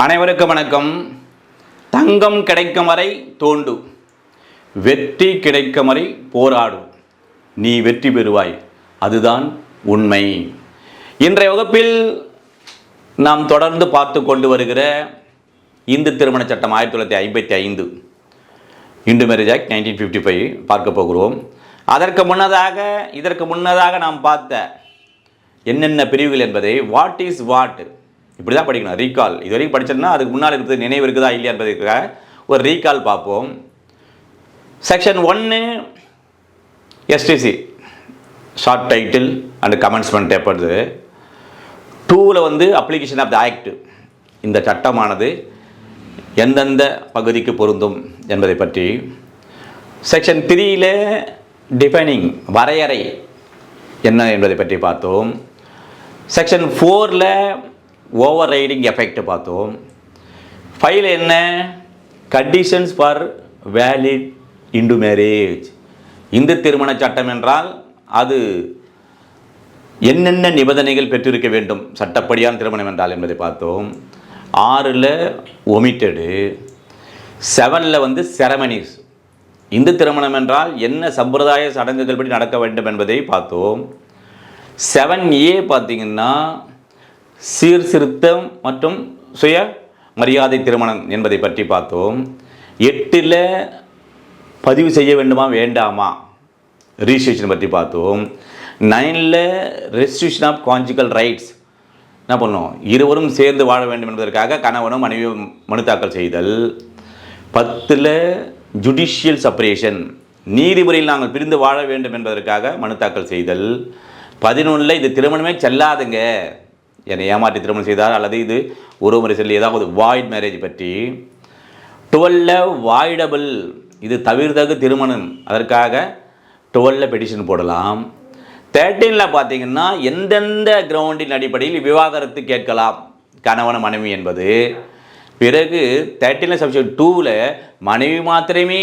அனைவருக்கும் வணக்கம். தங்கம் கிடைக்கும் வரை தோண்டு. வெற்றி கிடைக்கும் வரை போராடு. நீ வெற்றி பெறுவாய். அதுதான் உண்மை. இன்றைய வகுப்பில் நாம் தொடர்ந்து பார்த்து கொண்டு வருகிற இந்து திருமண சட்டம் ஆயிரத்தி தொள்ளாயிரத்தி ஐம்பத்தி ஐந்து. Hindu marriage act nineteen fifty five பார்க்க போகிறோம். அதற்கு முன்னதாக இதற்கு முன்னதாக நாம் பார்த்த என்னென்ன பிரிவுகள் என்பதை வாட் இஸ் வாட் இப்படி தான் படிக்கணும். ரீகால் இது வரைக்கும் படிச்சோம்னா அதுக்கு முன்னால் இருக்கிறது நினைவு இருக்குதா இல்லையா என்பதற்காக ஒரு ரீகால் பார்ப்போம். செக்ஷன் ஒன்று STC short title and commencement எப்பொழுது டூவில் வந்து அப்ளிகேஷன் ஆஃப் த ஆக்ட் இந்த சட்டமானது எந்தெந்த பகுதிக்கு பொருந்தும் என்பதை பற்றி. செக்ஷன் த்ரீயில் டிஃபைனிங் வரையறை என்ன என்பதை பற்றி பார்த்தோம். செக்ஷன் ஃபோரில் ஓவர் ரைடிங் எஃபெக்ட் பார்த்தோம். ஃபைல் என்ன? Conditions for valid Hindu marriage Hindu திருமண சட்டம் என்றால் அது என்னென்ன நிபந்தனைகள் பெற்றிருக்க வேண்டும்? சட்டப்படியான திருமணம் என்றால் என்பதை பார்த்தோம். ஆறில் ஒமிட்டடு செவனில் வந்து செரமனிஸ் இந்து திருமணம் என்றால் என்ன சம்பிரதாய சடங்குகள் படி நடக்க வேண்டும் என்பதை பார்த்தோம். செவன் ஏ பார்த்தீங்கன்னா சீர்திருத்தம் மற்றும் சுய மரியாதை திருமணம் என்பதை பற்றி பார்த்தோம். எட்டில் பதிவு செய்ய வேண்டுமா வேண்டாமா? ரிஜிஸ்ட்ரேஷன் பற்றி பார்த்தோம். நைனில் ரெஜிஸ்ட்ரேஷன் ஆஃப் கான்ஜிக்கல் ரைட்ஸ் என்ன பண்ணோம்? இருவரும் சேர்ந்து வாழ வேண்டும் என்பதற்காக கணவனும் மனைவியும் மனு தாக்கல் செய்தல். பத்தில் ஜுடிஷியல் செப்பரேஷன் நீதிமுறையில் நாங்கள் பிரிந்து வாழ வேண்டும் என்பதற்காக மனு தாக்கல் செய்தல். பதினொன்றில் இது திருமணமே செல்லாதுங்க. என்னை ஏமாற்றி திருமணம் செய்தார் அல்லது இது உறவுமுறை செல்லி ஏதாவது வாய்ட் மேரேஜ் பற்றி. டுவெல்ல வாய்டபிள் இது தவிர்த்தகு திருமணம். அதற்காக டுவெல்ல பெட்டிஷன் போடலாம். தேர்ட்டீனில் பார்த்தீங்கன்னா எந்தெந்த கிரவுண்டின் அடிப்படையில் விவாகரத்து கேட்கலாம்? கணவன் மனைவி என்பது. பிறகு தேர்ட்டீனில் சப்ஷன் டூவில் மனைவி மாத்திரமே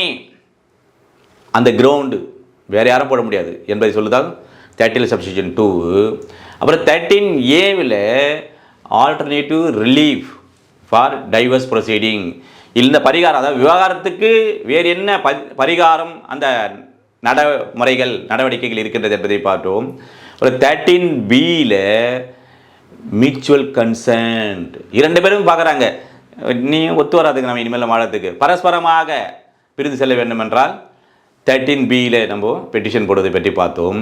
அந்த கிரவுண்டு வேறு யாரும் போட முடியாது. என்பதை சொல்லுதான் தேர்ட்டில் சப்ஸ்டியூஷன் டூ அப்புறம் thirteen ஏவில் alternative relief for divorce proceeding இந்த பரிகாரம் அதாவது விவகாரத்துக்கு வேறு என்ன ப பரிகாரம் அந்த நடைமுறைகள் நடவடிக்கைகள் இருக்கின்றது என்பதை பார்த்தோம். ஒரு தேர்ட்டின் பியில் மியூச்சுவல் கன்சென்ட் இரண்டு பேரும் பார்க்குறாங்க. நீ ஒத்து வராதுங்க நம்ம இனிமேல் வாழறதுக்கு பரஸ்பரமாக பிரிந்து செல்ல வேண்டும் என்றால் தேர்ட்டீன் பியில் நம்ம பெட்டிஷன் போடுவதை பற்றி பார்த்தோம்.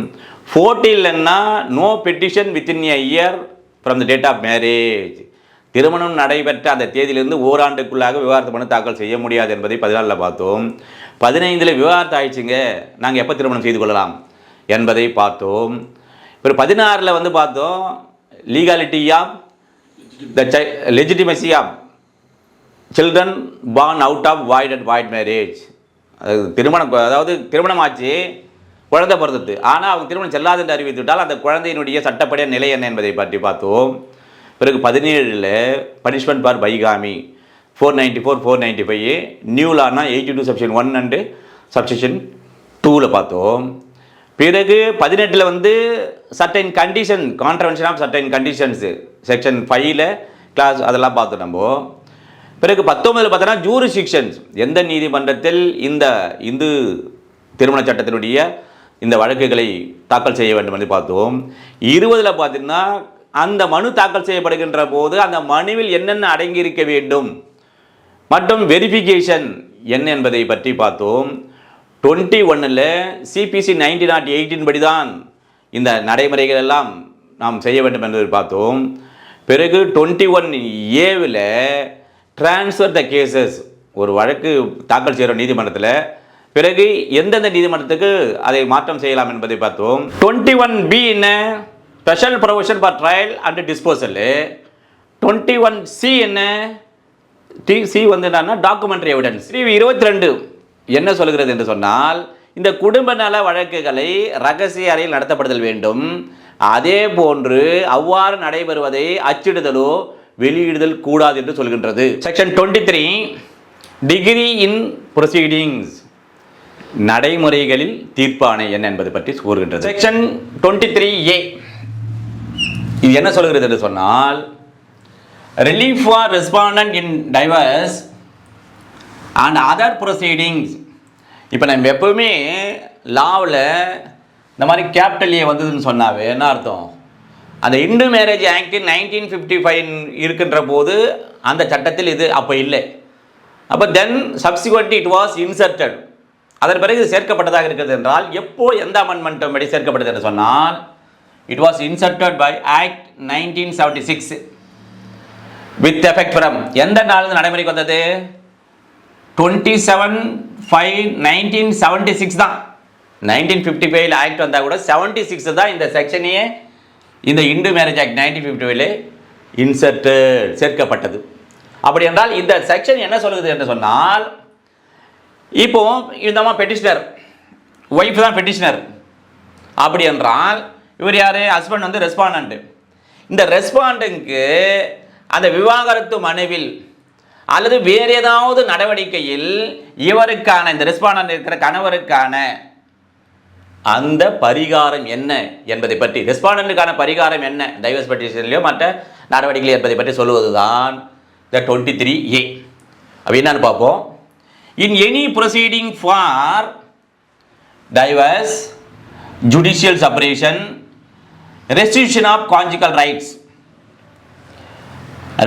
ஃபோர்டீன்லன்னா no petition within a year from the date of marriage திருமணம் நடைபெற்ற அந்த தேதியிலிருந்து ஓராண்டுக்குள்ளாக விவாகரத்து மனு தாக்கல் செய்ய முடியாது என்பதை பதினாலில் பார்த்தோம். பதினைந்தில் விவாகரத்து ஆயிடுச்சுங்க. நாங்கள் எப்போ திருமணம் செய்து கொள்ளலாம் என்பதை பார்த்தோம். இப்போ பதினாறில் வந்து பார்த்தோம் legality of the legitimacy of children born out of void and void marriage திருமணம் அதாவது திருமணம் ஆச்சு குழந்தை பிறந்தது ஆனால் அவங்க திருமணம் செல்லாது என்று அறிவித்துவிட்டால் அந்த குழந்தையினுடைய சட்டப்படியான நிலை என்ன என்பதை பற்றி பார்த்தோம். பிறகு பதினேழில் punishment for bigamy four ninety four four ninety five new Lana eighty two subsection one and subsection டூவில் பார்த்தோம். பிறகு பதினெட்டில் வந்து certain condition contravention of certain conditions section ஃபைவ்ல கிளாஸ் அதெல்லாம் பார்த்தோம் நம்ம. பிறகு பத்தொன்பதில் பார்த்தோன்னா ஜூரிசிக்ஷன்ஸ் எந்த நீதிமன்றத்தில் இந்த இந்து திருமண சட்டத்தினுடைய இந்த வழக்குகளை தாக்கல் செய்ய வேண்டும் என்று பார்த்தோம். இருபதில் பார்த்தீங்கன்னா அந்த மனு தாக்கல் செய்யப்படுகின்ற போது அந்த மனுவில் என்னென்ன அடங்கியிருக்க வேண்டும்? மற்றும் வெரிஃபிகேஷன் என்ன என்பதை பற்றி பார்த்தோம். டுவெண்ட்டி ஒன்னில் சிபிசி நைன்டி நாட் எயிட்டின் படி தான் இந்த நடைமுறைகள் எல்லாம் நாம் செய்ய வேண்டும் என்பதை பார்த்தோம். பிறகு டுவெண்ட்டி ஒன் ஏவில் ட்ரான்ஸ்ஃபர் த கேசஸ் ஒரு வழக்கு தாக்கல் செய்கிற நீதிமன்றத்தில் பிறகு எந்தெந்த நீதிமன்றத்துக்கு அதை மாற்றம் செய்யலாம் என்பதை பார்த்தோம். டுவெண்ட்டி ஒன் பி என்ன? Special provision for trial and disposal twenty one C என்ன? டி சி வந்து என்னன்னா டாக்குமெண்ட்ரி எவிடன்ஸ் இருபத்தி ரெண்டு. என்ன சொல்கிறது என்று சொன்னால் இந்த குடும்ப நல வழக்குகளை ரகசிய அறையில் நடத்தப்படுதல் வேண்டும். அதே போன்று அவ்வாறு நடைபெறுவதை அச்சிடுதலோ வெளியிடுதல் கூடாது என்று சொல்கின்றது. Section twenty three decree in proceedings நடைமுறைகளில் தீர்ப்பாணை என்ன என்பது பற்றி கூறுகின்றது. செக்ஷன் டுவெண்ட்டி த்ரீ ஏ இது என்ன சொல்கிறது என்று சொன்னால் relief for respondent in divorce and other proceedings இப்போ நம்ம எப்பவுமே லாவில் இந்த மாதிரி கேபிட்டல் ஏ வந்ததுன்னு சொன்னாவே என்ன அர்த்தம்? அந்த Hindu Marriage Act nineteen fifty five இருக்கின்ற போது அந்த சட்டத்தில் இது அப்போ இல்லை. அப்போ then subsequent it was inserted அதன் பிறகு இது சேர்க்கப்பட்டதாக இருக்கிறது என்றால் எப்போ எந்த அமெண்ட்மெண்ட் படி சேர்க்கப்பட்டது என்று சொன்னால் it was inserted by Act nineteen seventy six with effect from எந்த நாள் நடைமுறைக்கு வந்தது? Twenty seven five nineteen seventy six தான். நைன்டீன் ஃபிஃப்டி ஃபைவ்ல ஆக்ட் வந்தால் கூட செவன்ட்டி சிக்ஸ் தான் இந்த செக்ஷனையே இந்த Hindu Marriage Act nineteen fifty ஃபைவ்லே insert சேர்க்கப்பட்டது. அப்படி என்றால் இந்த செக்ஷன் என்ன சொல்லுது என்று சொன்னால் இப்போ இந்த அம்மா பெட்டிஷனர் ஒய்ஃப் தான் பெட்டிஷனர் அப்படி என்றால் இவர் யார்? ஹஸ்பண்ட் வந்து ரெஸ்பாண்டன்ட்டு இந்த ரெஸ்பாண்டுக்கு அந்த விவாகரத்து மனுவில் அல்லது வேறு ஏதாவது நடவடிக்கையில் இவருக்கான இந்த ரெஸ்பாண்டன்ட் இருக்கிற கணவருக்கான அந்த பரிகாரம் என்ன என்பதை பற்றி ரெஸ்பாண்டன்ட்டுக்கான பரிகாரம் என்ன டைவர்ஸ் பெட்டிஷன்லையோ மற்ற நடவடிக்கைகள் என்பதை பற்றி சொல்லுவது தான் த டுவெண்ட்டி த்ரீ ஏ அப்படின்னு பார்ப்போம். In any proceeding for divorce judicial separation restitution of conjugal rights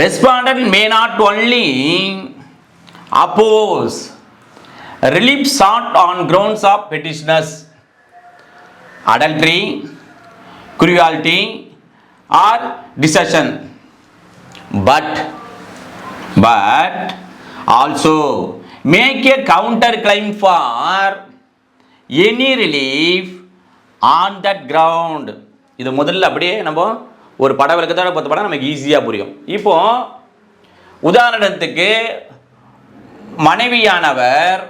respondent may not only oppose relief sought on grounds of petitioners adultery cruelty or desertion but but also make a counter claim for any relief on that ground இது முதல்ல அப்படியே நம்ம ஒரு பட விளக்கத்தோட பார்த்து படம் நமக்கு ஈஸியாக புரியும். இப்போ உதாரணத்துக்கு மனைவியானவர்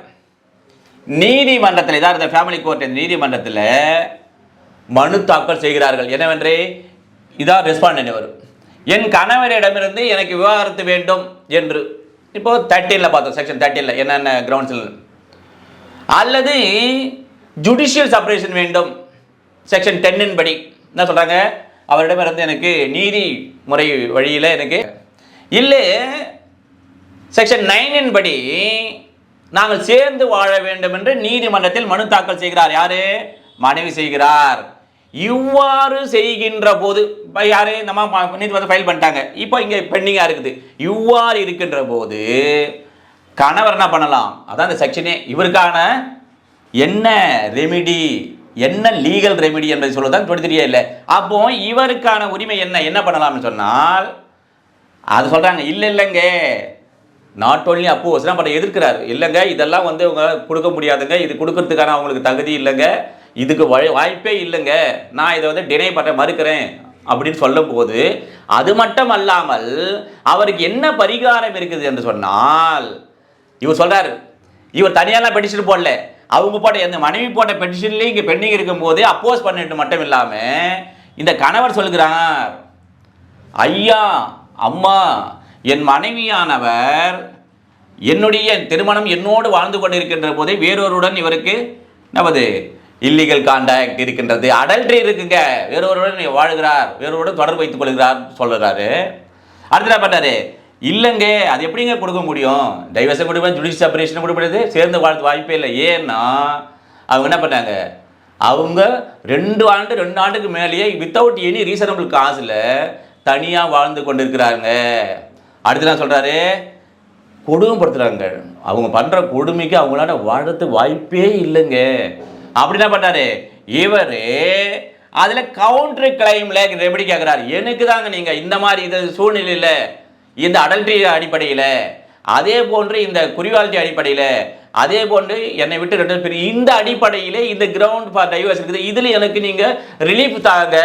நீதிமன்றத்தில் இதாக இருந்த ஃபேமிலி கோர்ட் நீதிமன்றத்தில் மனு தாக்கல் செய்கிறார்கள். என்னவென்றே? இதான் ரெஸ்பாண்ட் வரும். என் கணவரிடமிருந்து எனக்கு விவாகரத்து வேண்டும் என்று. இப்போ தேர்ட்டீனில் பார்த்தோம் செக்ஷன் தேர்ட்டீனில் என்னென்ன கிரவுண்ட்ஸில் அல்லது ஜுடிஷியல் செப்பரேஷன் வேண்டும். செக்ஷன் டென்னின் படி. என்ன சொல்கிறாங்க அவரிடமிருந்து எனக்கு நீதி முறை வழியில் எனக்கு இல்லை. செக்ஷன் நைனின் படி நாங்கள் சேர்ந்து வாழ வேண்டும் என்று நீதிமன்றத்தில் மனு தாக்கல் செய்கிறார். யாரு? மனைவி செய்கிறார். இவ்வாறு செய்கின்ற போது இப்போ யாரே? நம்ம ம- வந்து ஃபைல் பண்ணிட்டாங்க. இப்போ இங்கே பெண்டிங்காக இருக்குது. இவ்வாறு இருக்கின்ற போது கணவர் என்ன பண்ணலாம்? அதான் இந்த செக்ஷனே இவருக்கான என்ன ரெமிடி என்ன லீகல் ரெமிடி என்பதை சொல்லுதான் டுவெண்ட்டி இல்லை. அப்போ இவருக்கான உரிமை என்ன? என்ன பண்ணலாம்னு சொன்னால் அது சொல்கிறாங்க இல்லை இல்லைங்க. நாட் ஓன்லி அப்போஸ் பட் எதிர்க்கிறார். இல்லைங்க இதெல்லாம் வந்து அவங்க கொடுக்க முடியாதுங்க. இது கொடுக்கறதுக்கான அவங்களுக்கு தகுதி இல்லைங்க. இதுக்கு வழி வாய்ப்பே இல்லைங்க. நான் இதை வந்து டினை பண்ண மறுக்கிறேன் அப்படின்னு சொல்லும்போது அது மட்டும் அல்லாமல் அவருக்கு என்ன பரிகாரம் இருக்குது என்று சொன்னால் இவர் சொல்றாரு இவர் தனியாலாம் பெட்டிஷன் போடல. அவங்க போட்ட எந்த மனைவி போட்ட பெட்டிஷன்லேயும் இங்கே பெண்டிங் இருக்கும்போது அப்போஸ் பண்ணிட்டு மட்டும் இல்லாமல் இந்த கணவர் சொல்கிறார் ஐயா அம்மா என் மனைவியானவர் என்னுடைய திருமணம் என்னோடு வாழ்ந்து கொண்டிருக்கின்ற போதே வேறொருடன் இவருக்கு நமது இல்லீகல் காண்டாக்ட் இருக்கின்றது. அடல்ட்ரி இருக்குங்க. வேறொருடன் வாழ்கிறார். வேறொருடன் தொடர்பு வைத்துக் கொள்கிறார் சொல்கிறாரு. அடுத்து என்ன பண்ணாரு இல்லைங்க அது எப்படிங்க கொடுக்க முடியும்? டைவர்ஸை கொடுப்பேன் ஜுடிஷியல் செப்பரேஷன் கொடுப்பது சேர்ந்து வாழ்த்து வாய்ப்பே இல்லை. ஏன்னா அவங்க என்ன பண்ணாங்க? அவங்க ரெண்டு ஆண்டு ரெண்டு ஆண்டுக்கு மேலேயே வித்தவுட் எனி ரீசனபிள் காசில் தனியாக வாழ்ந்து கொண்டிருக்கிறாங்க அடுத்து என்ன சொல்கிறாரு கொடுமைப்படுத்துகிறாங்க அவங்க பண்ணுற கொடுமைக்கு அவங்களால வாழறதுக்கு வாய்ப்பே இல்லைங்க. அப்படி என்ன பண்ணாரு? இவர் அதில் கவுண்டர் கிளைமில் எப்படி கேட்குறாரு எனக்கு தாங்க நீங்கள் இந்த மாதிரி இது சூழ்நிலையில் இந்த அடல்ட்ரி அடிப்படையில் அதே போன்று இந்த குறிவாலிட்டி அடிப்படையில் அதே போன்று என்னை விட்டு ரெண்டு பேர் இந்த அடிப்படையில் இந்த கிரவுண்ட் ஃபார் டைவர்ஸ் இருக்குது. இதில் எனக்கு நீங்கள் ரிலீஃப் தாங்க.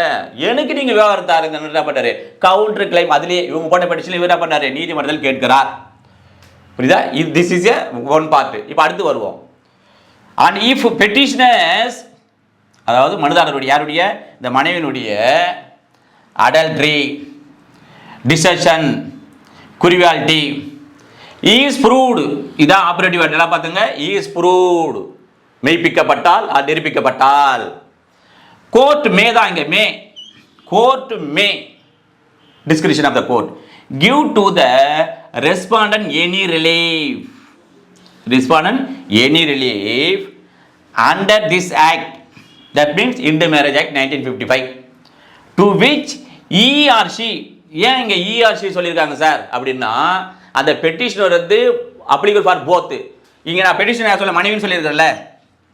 எனக்கு நீங்கள் விவகாரம் தாருங்க. என்ன பண்ணாரு? கவுண்டர் கிளைம் அதுலேயே இவங்க போட்ட படிச்சு இவர் என்ன பண்ணாரு? நீதிமன்றத்தில் கேட்கிறார். புரியுதா? இது this is a one part இப்போ அடுத்து வருவோம். அண்ட் இஃப் பெட்டிஷனர்ஸ் அதாவது மனுதாரருடைய யாருடைய? இந்த மனைவியினுடைய adultery desertion cruelty is proved இதான் ஆப்ரேட்டிவ் எல்லாம் பார்த்துங்க. ஈஸ் ப்ரூவ்டு மெய்ப்பிக்கப்பட்டால் அது நிரூபிக்கப்பட்டால். கோர்ட் மே தான் இங்கே may court may discretion of the court give to the respondent any relief respondent any relief under this act. That means இந்த Marriage Act nineteen fifty five to which ERC ஏன் இங்கே ERC சொல்லியிருக்காங்க sir அப்படின்னா அந்த petitioner வந்து applicable for போத்து இங்கே நான் பெட்டிஷன் சொல்ல மனைவின்னு சொல்லியிருக்கேன்ல.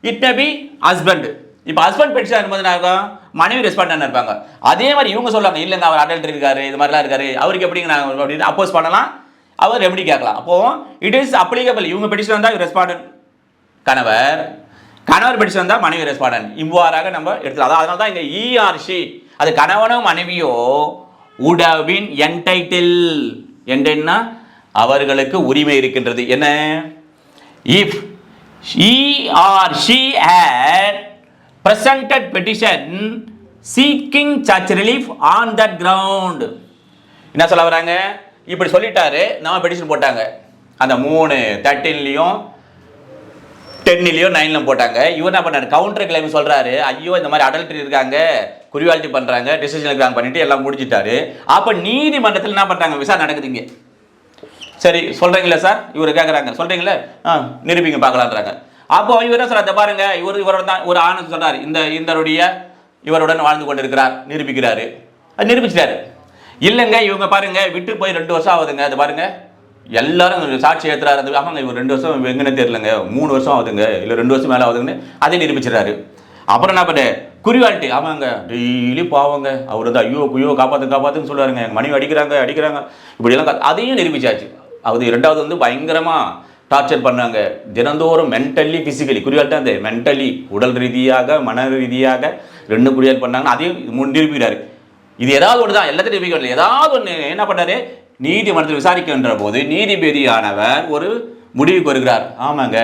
இட் மே பி ஹஸ்பண்ட் இப்போ ஹஸ்பண்ட் பெட்டிஷன் இருக்கும்போது நான் ஆகும் மனைவி ரெஸ்பாண்ட் இருப்பாங்க? அதே மாதிரி இவங்க சொல்லுவாங்க இல்லைங்க அவர் அடல்ட் இருக்காரு இது மாதிரிலாம் இருக்காரு அவருக்கு எப்படிங்க நான் அப்படின்னு அப்போஸ் பண்ணலாம்? அவர் ரெமெடி கேட்கலாம்? அப்போ இட் இஸ் அப்ளிகபிள் இவங்க பெட்டிஷன் வந்தால் ரெஸ்பாண்டன் கணவர் கணவர் பெட்டிஷன் வந்தால் மனைவி ரெஸ்பாண்டன் இவ்வாறாக நம்ம எடுத்துக்கலாம். அதான் அதனால தான் இங்கே இஆர்சி அது கணவனோ மனைவியோ would என்டைட்டில் been என்றா அவர்களுக்கு உரிமை இருக்கின்றது. என்ன? If he or she had presented petition seeking an relief on that ground. என்ன சொல்ல வராங்க? இப்படி சொல்லிட்டாரு நம்ம பெட்டிஷன் போட்டாங்க. அந்த மூணு தேர்ட்டீன்லேயும் டென்னிலையும் நைன்லையும் போட்டாங்க. இவர் என்ன பண்ணார்? கவுண்டர் கிளைம் சொல்கிறாரு ஐயோ இந்த மாதிரி அடல்ட்ரி இருக்காங்க குறிவாலிட்டி பண்ணுறாங்க டிசிஷன் இருக்காங்க பண்ணிட்டு எல்லாம் முடிச்சிட்டாரு அப்போ நீதிமன்றத்தில் என்ன பண்ணுறாங்க விசாரணை நடக்குதுங்க சரி சொல்கிறீங்களா சார் இவர் கேட்குறாங்க சொல்கிறீங்களே ஆ நிரூபிங்க பார்க்கலான்றாங்க அப்போ இவர் என்ன சார் அதை பாருங்க இவர் இவரோட தான் ஒரு ஆனந்த் சொல்கிறார் இந்த இந்தருடைய இவருடன் வாழ்ந்து கொண்டிருக்கிறார் நிரூபிக்கிறாரு. அது நிரூபிச்சிட்டாரு. இல்லைங்க இவங்க பாருங்க விட்டு போய் ரெண்டு வருஷம் ஆகுதுங்க அது பாருங்க. எல்லாரும் சாட்சி ஏற்றுறாரு அது ஆமாங்க இவர் ரெண்டு வருஷம் எங்கன்னு தெரியலங்க மூணு வருஷம் ஆகுதுங்க இல்லை ரெண்டு வருஷம் மேலே ஆகுதுங்கன்னு அதை நிரூபிச்சிடறாரு. அப்புறம் என்ன பண்ணு குறிவாலிட்டி ஆமாங்க டெய்லி பாவங்க அவர் வந்து ஐயோ குயோ காப்பாற்று காப்பாற்றுன்னு சொல்லுவாருங்க எங்கள் மனைவி அடிக்கிறாங்க அடிக்கிறாங்க. இப்படியெல்லாம் அதையும் நிரூபிச்சாச்சு. அது ரெண்டாவது வந்து பயங்கரமாக டார்ச்சர் பண்ணாங்க. தினந்தோறும் மென்டலி ஃபிசிக்கலி குறிவாலிட்டி அந்த மென்டலி உடல் ரீதியாக மன ரீதியாக ரெண்டு குறியால் பண்ணாங்க அதையும் முன் நிரூபிக்கிறாரு. இது ஏதாவது ஒன்று தான் எல்லாத்தையும் நிரூபிக்கவில்லை ஏதாவது ஒன்று என்ன பண்ணாரு? நீதிமன்றத்தில் விசாரிக்கின்ற போது நீதிபதியானவர் ஒரு முடிவுக்கு வருகிறார். ஆமாங்க.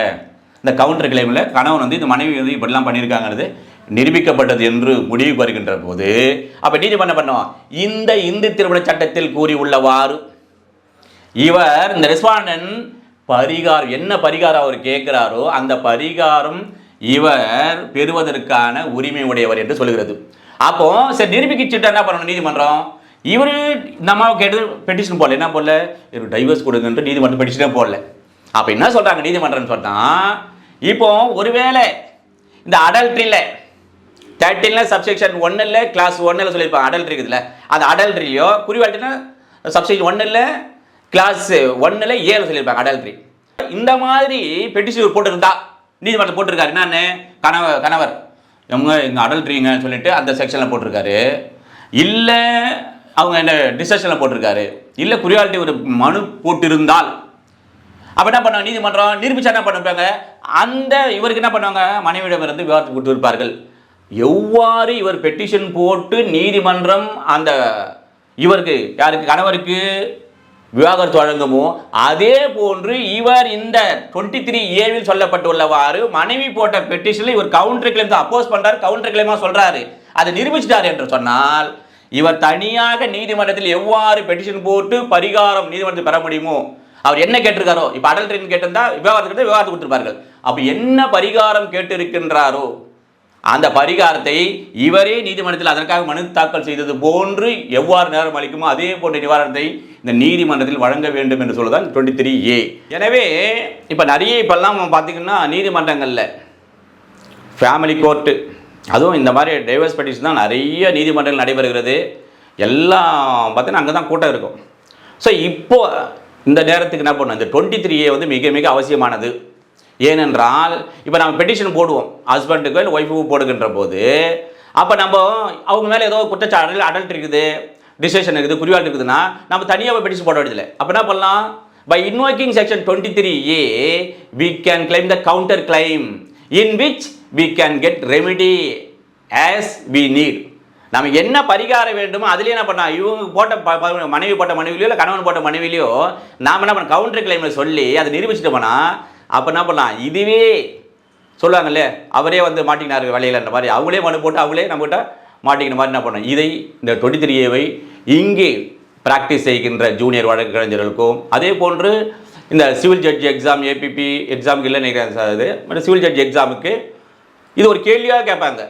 இந்த கவுண்டர் கிளைமில் கணவன் வந்து இந்த மனைவி வந்து இப்படிலாம் பண்ணியிருக்காங்கிறது நிரூபிக்கப்பட்டது என்று முடிவு வருகின்ற போது அப்போ நீதிமன்றம் பண்ணுவோம் இந்த இந்து திருமண சட்டத்தில் கூறியுள்ளவாறு இவர் இந்த ரெஸ்பாண்டன் பரிகாரம் என்ன பரிகாரம் அவர் கேட்கிறாரோ அந்த பரிகாரம் இவர் பெறுவதற்கான உரிமை உடையவர் என்று சொல்கிறது அப்போ சரி நிரூபிக்கிச்சுட்டு என்ன பண்ணணும்? நீதிமன்றம். இவர் இந்த அம்மாவை கேட்டு பெட்டிஷன் போடல. என்ன போடல? இவர் டைவர்ஸ் கொடுங்கன்ட்டு நீதிமன்றம் பெட்டிஷனே போடல. அப்போ என்ன சொல்கிறாங்க நீதிமன்றம்னு சொன்னால் இப்போ ஒருவேளை இந்த அடல்ட்ரியில் தேர்ட்டீனில் சப்செக்ஷன் ஒன்றில் கிளாஸ் ஒன்னில் சொல்லியிருப்பாங்க. அடல்ட்ரி இருக்குதுல்ல. அந்த அடல்ட்ரிலையோ குறிவாட்டினா சப்செக்ஷன் ஒன்றில் கிளாஸ் ஒன்றில் ஏழு சொல்லியிருப்பாங்க அடல்ட்ரி இந்த மாதிரி பெட்டிஷன் போட்டிருந்தா நீதிமன்றம் போட்டிருக்காரு. என்னன்னு? கணவர் கணவர். இவங்க இங்கே அடல்ட்ரிங்கன்னு சொல்லிட்டு அந்த செக்ஷனில் போட்டிருக்காரு. இல்லை அவங்க என்ன டிசஷனில் போட்டிருக்காரு. இல்லை குறியாலிட்டி ஒரு மனு போட்டிருந்தால். அப்போ என்ன பண்ணுவாங்க? நீதிமன்றம் நிரூபிச்சா என்ன பண்ணிருப்பாங்க அந்த இவருக்கு என்ன பண்ணுவாங்க? மனைவியிடமிருந்து விவாதத்துக்கு விட்டு இருப்பார்கள் எவ்வாறு இவர் பெட்டிஷன் போட்டு நீதிமன்றம் அந்த இவருக்கு யாருக்கு கணவருக்கு விவாகரத்து வழங்குமோ? அதே போன்று இவர் இந்த டுவெண்ட்டி த்ரீ ஏவில் சொல்லப்பட்டுள்ளவாறு மனைவி போட்ட பெட்டிஷனில் இவர் கவுண்டர் கிளைம் தான் அப்போஸ் பண்ணுறாரு கவுண்டர் கிளைமா சொல்கிறாரு அதை நிரூபிச்சிட்டார் என்று சொன்னால் இவர் தனியாக நீதிமன்றத்தில் எவ்வாறு பெட்டிஷன் போட்டு பரிகாரம் நீதிமன்றத்தில் பெற முடியுமோ? அவர் என்ன கேட்டிருக்காரோ? இப்போ அடல்ட்ரின்னு கேட்டிருந்தா விவாகரத்து கேட்டு விவாகரத்து கொடுத்துருப்பார்கள். அப்போ என்ன பரிகாரம் கேட்டிருக்கின்றாரோ? அந்த பரிகாரத்தை இவரே நீதிமன்றத்தில் அதற்காக மனு தாக்கல் செய்தது போன்று எவ்வாறு நேரம் அளிக்குமோ அதே போன்ற நிவாரணத்தை இந்த நீதிமன்றத்தில் வழங்க வேண்டும் என்று சொல்லுதான் டுவெண்ட்டி த்ரீ ஏ எனவே இப்போ நிறைய இப்போல்லாம் பார்த்தீங்கன்னா நீதிமன்றங்களில் ஃபேமிலி கோர்ட்டு அதுவும் இந்த மாதிரி டைவர்ஸ் பெட்டிஷன் தான் நிறைய நீதிமன்றங்கள் நடைபெறுகிறது. எல்லாம் பார்த்தீங்கன்னா அங்கே தான் கூட்டம் இருக்கும். ஸோ இப்போ இந்த நேரத்துக்கு என்ன பண்ணணும்? இந்த டுவெண்ட்டி த்ரீ ஏ வந்து மிக மிக அவசியமானது. ஏனென்றால் இப்போ நம்ம பெட்டிஷன் போடுவோம். ஹஸ்பண்டுக்கு இல்லை ஒய்ஃபுக்கு போடுகின்ற போது அப்போ நம்ம அவங்க மேலே ஏதோ குற்றச்சாட்டு அடல்ட் இருக்குது டிசிஷன் இருக்குது குறிவாட்டு இருக்குதுன்னா நம்ம தனியாக பெட்டிஷன் போட வேண்டியதில்லை. அப்போ என்ன பண்ணலாம்? By invoking section twenty three A we can claim the counter claim in which we can get remedy as we need நம்ம என்ன பரிகாரம் வேண்டுமோ அதுலேயே என்ன பண்ணலாம்? இவங்க போட்ட ப- மனைவி போட்ட மனைவிலையோ இல்லை கணவன் போட்ட மனைவிலையோ நாம் என்ன பண்ண கவுண்டர் கிளைமில் சொல்லி அதை நிரூபிச்சிட்டோம்னா அப்போ என்ன பண்ணலாம்? இதுவே சொல்லுவாங்கல்ல அவரே வந்து மாட்டிக்கினார் வேலையில்ன்ற மாதிரி. அவங்களே மனு போட்டு அவங்களே நம்மகிட்ட மாட்டிக்கிற மாதிரி என்ன பண்ணணும்? இதை இந்த டுவெண்ட்டி த்ரீ ஏவை இங்கே ப்ராக்டிஸ் செய்கின்ற ஜூனியர் வழக்கறிஞர்களுக்கும் அதே போன்று இந்த சிவில் ஜட்ஜ் எக்ஸாம் ஏபிபி எக்ஸாமுக்கு இல்லை நினைக்கிறேன் சார் பட் சிவில் ஜட்ஜ் எக்ஸாமுக்கு இது ஒரு கேள்வியாக கேட்பாங்க.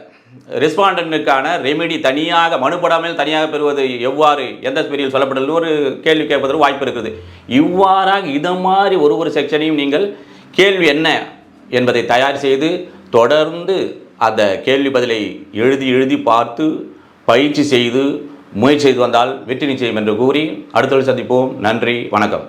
ரெஸ்பாண்டனுக்கான ரெமெடி தனியாக மனுப்படாமல் தனியாக பெறுவது எவ்வாறு? எந்த பிரிவில் சொல்லப்பட்டது ஒரு கேள்வி கேட்பதற்கு வாய்ப்பு இருக்குது. இவ்வாறாக இதை மாதிரி ஒரு ஒரு செக்ஷனையும் நீங்கள் கேள்வி என்ன என்பதை தயார் செய்து தொடர்ந்து அந்த கேள்வி பதிலை எழுதி எழுதி பார்த்து பயிற்சி செய்து முயற்சி செய்து வந்தால் வெற்றி நிச்சயம் என்று கூறி அடுத்த சந்திப்போம். நன்றி வணக்கம்.